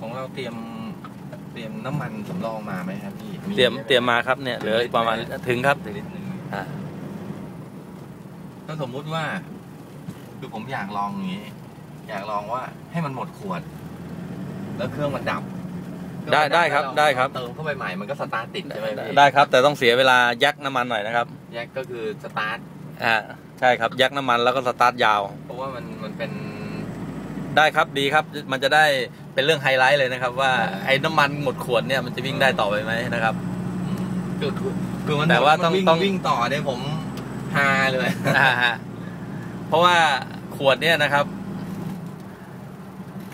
ของเราเตรียมเตรียมน้ำมันสำรองมาไหมครับพี่เตรียมใช่ไหเตรียมมาครับเนี่ยเหลืออีกประมาณถึงครับลิตรหนึ่งอ่าถ้าสมมุติว่า คือผมอยากลองอย่างนี้ อยากลองว่าให้มันหมดขวด แล้วเครื่องมันดับเคองได้มันได้ครับแล้วเาได้ครับเติมเข้าไปใหม่มันก็สตาร์ทติดใช่ไหมพี่ได้ครับ แต่ต้องเสียเวลายักน้ำมันหน่อยนะครับแยกก็คือสตาร์ทอ่าใช่ครับยักน้ำมันแล้วก็สตาร์ทยาว เพราะว่ามันมันเป็นได้ครับดีครับ มันจะได้เป็นเรื่องไฮไลท์เลยนะครับว่าอ่าไอ้น้ำมันหมดขวดเนี่ยมันจะวิ่งได้ต่อไปไหมนะครับคือคือคือมันแต่ว่าต้องมันวิ่ต้องวิ่งต่อเนี่ยผมฮาเลยอ่าฮะเพราะว่าขวดเนี่ยนะครับ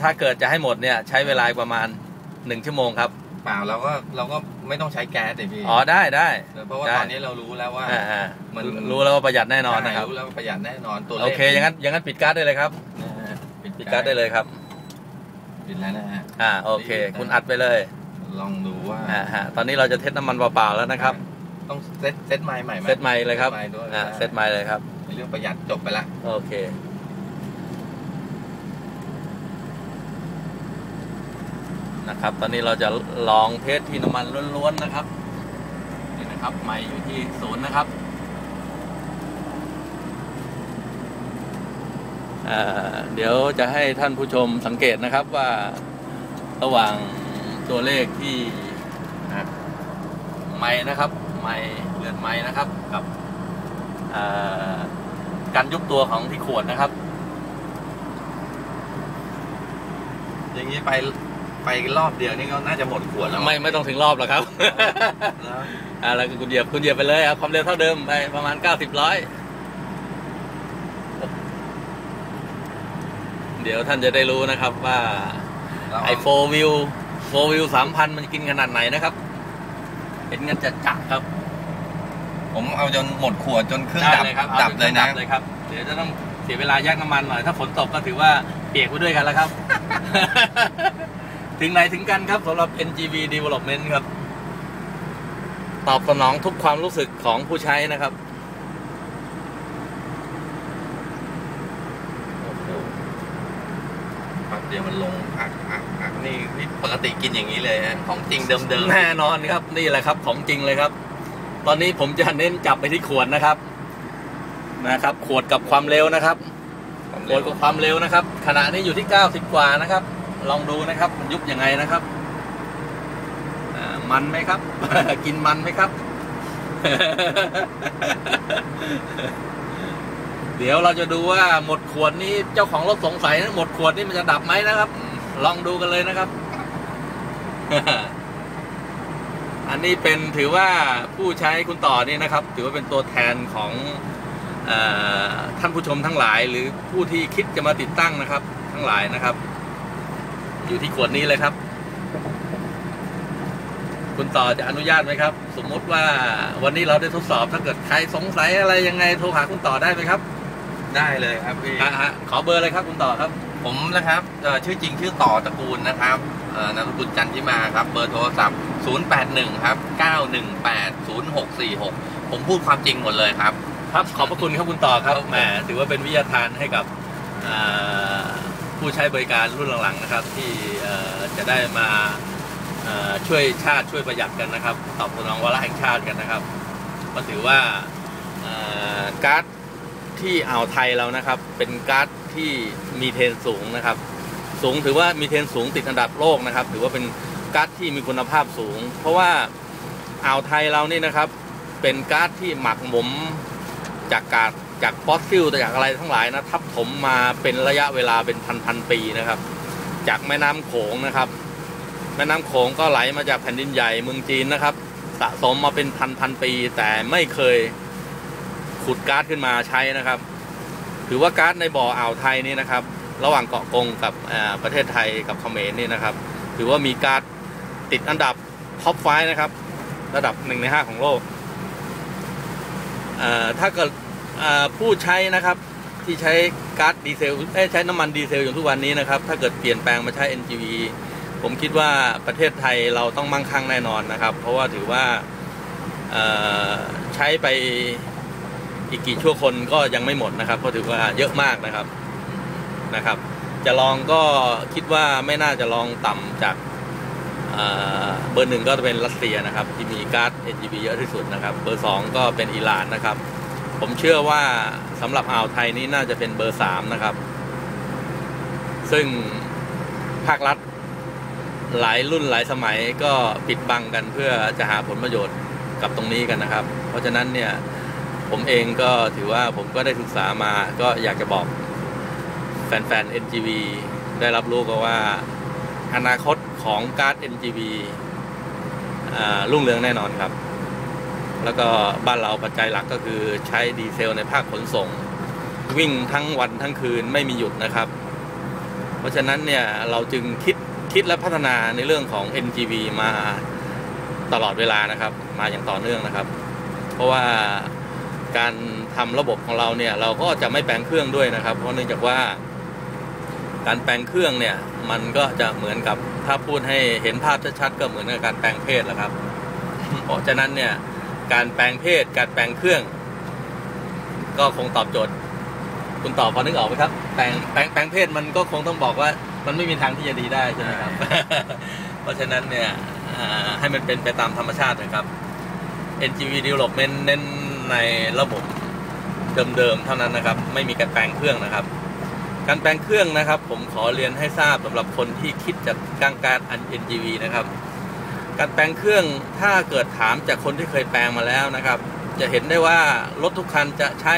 ถ้าเกิดจะให้หมดเนี่ย ใช้เวลาประมาณหนึ่งชั่วโมงครับเปล่าเราก็เราก็ไม่ต้องใช้แก๊สเลยพี่อ๋อได้ได้เพราะว่าได้ตอนนี้เรารู้แล้วว่าอ่าอ่ามันรู้แล้วว่าประหยัดแน่นอนนะครับใช่รู้แล้วว่าประหยัดแน่นอนตัวเลขโอเคอย่างนั้นอย่างนั้นปิดการ์ดได้เลยครับนะฮะปิดการ์ดได้เลยครับ ปิดแล้วนะฮะอ่าโอเค คุณอัดไปเลย ลองดูว่าอ่าฮะตอนนี้เราจะเทสน้ำมันเปล่าๆแล้วนะครับ ต้องเซตเซตไมค์ใหม่ไหมเซตไมค์เลยครับซตไมค์ด้วยอ่าเซตไมค์เลยครับเรื่องประหยัดจบไปละโอเคนะครับ ตอนนี้เราจะลองเทสที่น้ำมันล้วนๆนะครับนี่นะครับไมค์อยู่ที่ศูนย์นะครับอ่า เดี๋ยวจะให้ท่านผู้ชมสังเกตนะครับว่าระหว่างตัวเลขที่อะไม้นะครับ ไม้เรือนไม้นะครับกับอ่าการยุบตัวของที่ขวดนะครับ อย่างนี้ไปไปรอบเดียวนี่ก็น่าจะหมดขวดแล้วไม่ไม่ต้องถึงรอบหรอกครับแล้วอ่าแล้วก็คุณเหยียบคุณเหยียบไปเลยครับความเร็วเท่าเดิมไปประมาณเก้าสิบร้อย เดี๋ยวท่านจะได้รู้นะครับว่าเราไอโฟวิวโฟวิวสามพันมันกินขนาดไหนนะครับ เห็นกันจะจักครับ ผมเอาจนหมดขวดจนเครื่องได้ดับเลยครับดับเลยนะดับเลยครับ เดี๋ยวจะต้องเสียเวลาแยกน้ำมันหน่อย ถ้าฝนตกก็ถือว่าเปียกไปด้วยกันแล้วครับ ถึงไหนถึงกันครับสำหรับ NGV Development ครับ ตอบสนองทุกความรู้สึกของผู้ใช้นะครับ ครับเดี๋ยวมันลงอักอักอักนี่นี่ปกติกินอย่างนี้เลยฮะของจริงเดิมเดิมแน่นอนครับ นี่แหละครับของจริงเลยครับ ตอนนี้ผมจะเน้นจับไปที่ขวดนะครับ นะครับ ขวดกับความเร็วนะครับขวดกับความเร็วนะครับ ขณะนี้อยู่ที่ 90 กว่านะครับ ลองดูนะครับมันยุบยังไงนะครับอ่ามันไหมครับ กินมันไหมครับ เดี๋ยวเราจะดูว่าหมดขวดนี้เจ้าของรถสงสัยนะหมดขวดนี้มันจะดับไหมนะครับ ลองดูกันเลยนะครับ อันนี้เป็นถือว่าผู้ใช้คุณต่อนี่นะครับ ถือว่าเป็นตัวแทนของอท่านผู้ชมทั้งหลาย หรือผู้ที่คิดจะมาติดตั้งนะครับ ทั้งหลายนะครับ อยู่ที่ขวดนี้เลยครับ คุณต่อจะอนุญาตไหมครับ สมมติว่าวันนี้เราได้ทดสอบถ้าเกิดใครสงสัยอะไรยังไงโทรหาคุณต่อได้ไหมครับ ได้เลยครับพี่อะฮะขอเบอร์เลยครับคุณต่อครับ ผมนะครับเอ่อชื่อจริงชื่อต่อตระกูลนะครับเอ่อนามสกุลจันทิมาครับ เบอร์โทรศัพท์ 081 ครับ 918 0646 ผมพูดความจริงหมดเลยครับ ครับขอบพระคุณครับคุณต่อครับแหมถือว่าเป็นวิทยาทานให้กับอ่าผู้ใช้บริการรุ่นหลังๆนะครับ ที่เอ่อจะได้มาเอ่อช่วยชาติช่วยประหยัดกันนะครับ ตอบสนองวาระแห่งชาติกันนะครับ ก็ถือว่าเอ่อการ์ด ที่อ่าวไทยเรานะครับ เป็นก๊าร์ดที่มีเทนสูงนะครับ สูงถือว่ามีเทนสูงติดอันดับโลกนะครับ ถือว่าเป็นก๊าร์ดที่มีคุณภาพสูง เพราะว่าอ่าวไทยเรานี่นะครับ เป็นก๊าร์ดที่หมักหมมจากกาดจากฟอสซิลจากอะไรทั้งหลายนะทับถมมาเป็นระยะเวลาเป็นพันพันปีนะครับ จากแม่น้ำโขงนะครับ แม่น้ำโขงก็ไหลมาจากแผ่นดินใหญ่เมืองจีนนะครับ สะสมมาเป็นพันพันปีแต่ไม่เคย ขุดก๊าซขึ้นมาใช้นะครับ ถือว่าก๊าซในบ่ออ่าวไทยนี่นะครับ ระหว่างเกาะกงกับประเทศไทยกับเขมรนี่นะครับ ถือว่ามีก๊าซติดอันดับท็อปไฟนะครับ ระดับหนึ่งในห้าของโลกถ้าเกิดผู้ใช้นะครับที่ใช้ก๊าซดีเซลเอ้ใช้น้ำมันดีเซลอย่างทุกวันนี้นะครับ ถ้าเกิดเปลี่ยนแปลงมาใช้ NGV ผมคิดว่าประเทศไทยเราต้องมั่งคั่งแน่นอนนะครับ เพราะว่าถือว่าใช้ไป อีกกี่ชั่วคนก็ยังไม่หมดนะครับเพราะถือว่าเยอะมากนะครับนะครับ จะลองก็คิดว่าไม่น่าจะลองต่ำจากเบอร์หนึ่งก็จะเป็นรัสเซียนะครับ ที่มีการ์ด NGB เยอะที่สุดนะครับ เบอร์สองก็เป็นอิหร่านนะครับ ผมเชื่อว่าสำหรับอ่าวไทยนี้น่าจะเป็นเบอร์สามนะครับ ซึ่งภาครัฐหลายรุ่นหลายสมัยก็ปิดบังกันเพื่อจะหาผลประโยชน์กับตรงนี้กันนะครับ เพราะฉะนั้นเนี่ย ผมเองก็ถือว่าผมก็ได้ศึกษามาก็อยากจะบอกแฟนๆ NGV ได้รับรู้ก็ว่าอนาคตของการ์ด NGV รุ่งเรืองแน่นอนครับ แล้วก็บ้านเราปัจจัยหลักก็คือใช้ดีเซลในภาคขนส่ง วิ่งทั้งวันทั้งคืนไม่มีหยุดนะครับ เพราะฉะนั้นเนี่ยเราจึงคิดคิดและพัฒนาในเรื่องของ NGV มาตลอดเวลานะครับ มาอย่างต่อเนื่องนะครับ เพราะว่า การทำระบบของเราเนี่ยเราก็จะไม่แปลงเครื่องด้วยนะครับ เพราะเนื่องจากว่าการแปลงเครื่องเนี่ยมันก็จะเหมือนกับถ้าพูดให้เห็นภาพชัดๆก็เหมือนกับการแปลงเพศแหละครับ เพราะฉะนั้นเนี่ยการแปลงเพศการแปลงเครื่อง ก็คงตอบโจทย์ คุณตอบพอนึกออกไหมครับ แปลงแปลงแปลงเพศมันก็คงต้องบอกว่า มันไม่มีทางที่จะดีได้ใช่ไหมครับ เพราะฉะนั้นเนี่ยให้มันเป็นไปตามธรรมชาตินะครับ NGV Development เน้น ในระบบเดิมๆเท่านั้นนะครับ ไม่มีการแปลงเครื่องนะครับ การแปลงเครื่องนะครับ ผมขอเรียนให้ทราบสำหรับคนที่คิดจะกางการอัน NGV นะครับ การแปลงเครื่องถ้าเกิดถามจากคนที่เคยแปลงมาแล้วนะครับ จะเห็นได้ว่ารถทุกคันจะใช้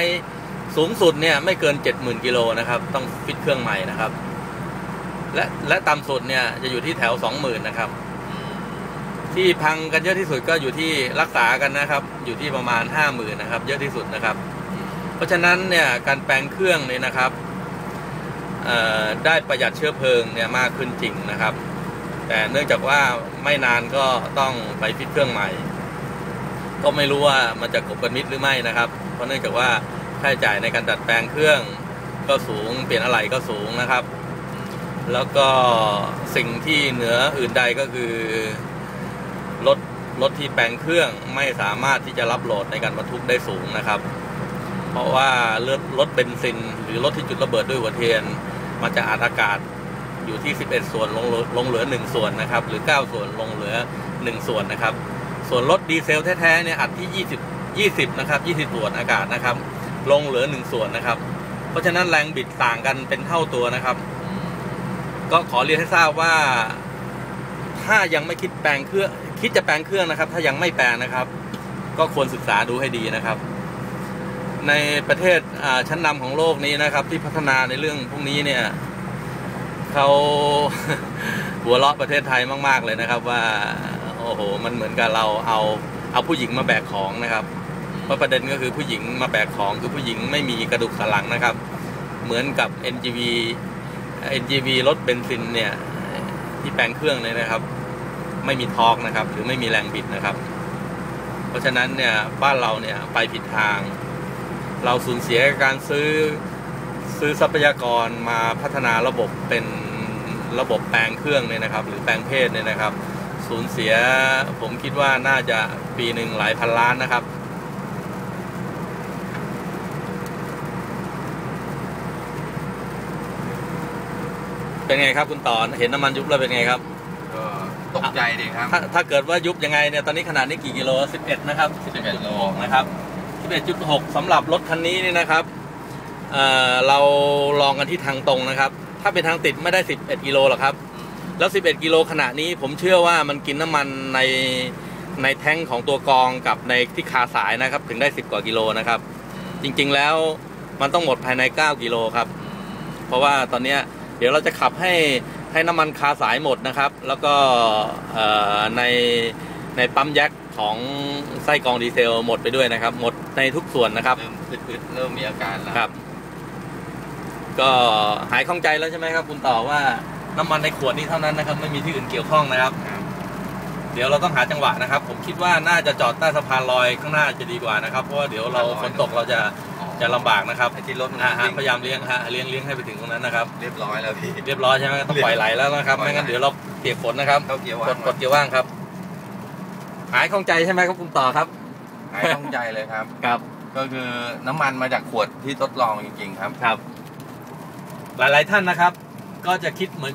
สูงสุดเนี่ยไม่เกิน 70,000กิโลนะครับต้องฟิตเครื่องใหม่นะครับ และและต่ำสุดเนี่ยจะอยู่ที่แถว 20,000นะครับ ที่พังกันเยอะที่สุดก็อยู่ที่รักษากันนะครับ อยู่ที่ประมาณ50,000นนะครับ เยอะที่สุดนะครับ เพราะฉะนั้นเนี่ยการแปลงเครื่องเนี่ยนะครับได้ประหยัดเชื้อเพลิงเนี่ยมากขึ้นจริงนะครับ แต่เนื่องจากว่าไม่นานก็ต้องไปฟิตเครื่องใหม่ ก็ไม่รู้ว่ามันจะกบกันมิดหรือไม่นะครับ เพราะเนื่องจากว่าค่าใช้จ่ายในการดัดแปลงเครื่องก็สูง เปลี่ยนอะไหล่ก็สูงนะครับ แล้วก็สิ่งที่เหนืออื่นใดก็คือ รถที่แปลงเครื่องไม่สามารถที่จะรับโหลดในการบรรทุกได้สูงนะครับ เพราะว่ารถรถเบนซิน หรือรถที่จุดระเบิดด้วยหัวเทียน มันจะอัดอากาศอยู่ที่ 11 ส่วนลงเหลือลงเหลือ 1 ส่วนนะครับ หรือ 9 ส่วนลงเหลือ 1 ส่วนนะครับ ส่วนรถดีเซลแท้ๆเนี่ยอัดที่ 20 20 นะครับ 20 ส่วนอากาศนะครับ ลงเหลือ 1 ส่วนนะครับ เพราะฉะนั้นแรงบิดต่างกันเป็นเท่าตัวนะครับ ก็ขอเรียนให้ทราบว่า ถ้ายังไม่คิดแปลงเครื่องคิดจะแปลงเครื่องนะครับ ถ้ายังไม่แปลงนะครับ ก็ควรศึกษาดูให้ดีนะครับ ในประเทศชั้นนำของโลกนี้นะครับ ที่พัฒนาในเรื่องพวกนี้เนี่ยเขาหัวเราะประเทศไทยมาก ๆ เลยนะครับ ว่าโอ้โหมันเหมือนกับเราเอาเอาผู้หญิงมาแบกของนะครับเพราะประเด็นก็คือผู้หญิงมาแบกของคือผู้หญิงไม่มีกระดูกสันหลังนะครับ เหมือนกับ NGV NGV รถเบนซินเนี่ยที่แปลงเครื่องเลยนะครับ ไม่มีทอร์กนะครับ หรือไม่มีแรงบิดนะครับ เพราะฉะนั้นเนี่ยบ้านเราเนี่ยไปผิดทาง เราสูญเสียการซื้อซื้อทรัพยากรมาพัฒนาระบบเป็นระบบแปลงเครื่องเนี่ยนะครับ หรือแปลงเพศเนี่ยนะครับ สูญเสียผมคิดว่าน่าจะปีหนึ่งหลายพันล้านนะครับเป็นไงครับคุณต่อเห็นน้ำมันยุบแล้วเป็นไงครับ ก็ตกใจดีครับ ถ้าถ้าเกิดว่ายุบยังไงเนี่ย ตอนนี้ขนาดนี้กี่กิโล 11 นะครับ 11โล11.6นะครับ 11.6สำหรับรถคันนี้นี่นะครับเอ่อเราลองกันที่ทางตรงนะครับ ถ้าเป็นทางติดไม่ได้ 11 กิโลหรอกครับ แล้ว 11 กิโลขณะนี้ผมเชื่อว่ามันกินน้ำมันในในแท้งของตัวกรองกับในที่คาสายนะครับ ถึงได้ 10 กว่ากิโลนะครับ จริงๆแล้วมันต้องหมดภายใน 9 กิโลครับ เพราะว่าตอนเนี้ยเดี๋ยวเราจะขับให้ ให้น้ำมันคาสายหมดนะครับ แล้วก็เอ่อในในปั๊มแยกของไส้กรองดีเซลหมดไปด้วยนะครับ หมดในทุกส่วนนะครับเริ่มอึดๆเริ่มมีอาการแล้วครับ ก็หายข้องใจแล้วใช่ไหมครับ คุณต่อว่าน้ำมันในขวดนี้เท่านั้นนะครับ ไม่มีที่อื่นเกี่ยวข้องนะครับครับเดี๋ยวเราต้องหาจังหวะนะครับ ผมคิดว่าน่าจะจอดใต้สะพานลอยข้างหน้าจะดีกว่านะครับ เพราะว่าเดี๋ยวเราฝนตกเราจะอ๋อ จะลำบากนะครับไอ้ที่รถมันอ่าฮะวิ่งพยายามเลี้ยงฮะเลี้ยงเลี้ยงให้ไปถึงตรงนั้นนะครับ เรียบร้อยแล้วพี่ เรียบร้อยใช่ไหมต้องปล่อยไหลแล้วนะครับปล่อยไหล ไม่งั้นเดี๋ยวเราเปียกฝนนะครับเข้าเกียร์กว่าดงกดเกียร์ว่างครับ หายข้องใจใช่ไหมครับคุณต่อครับหายต้องใจเลยครับ ครับก็คือน้ำมันมาจากขวดที่ทดลองจริงๆครับ ครับ หลายๆท่านนะครับ ก็จะคิดเหมือน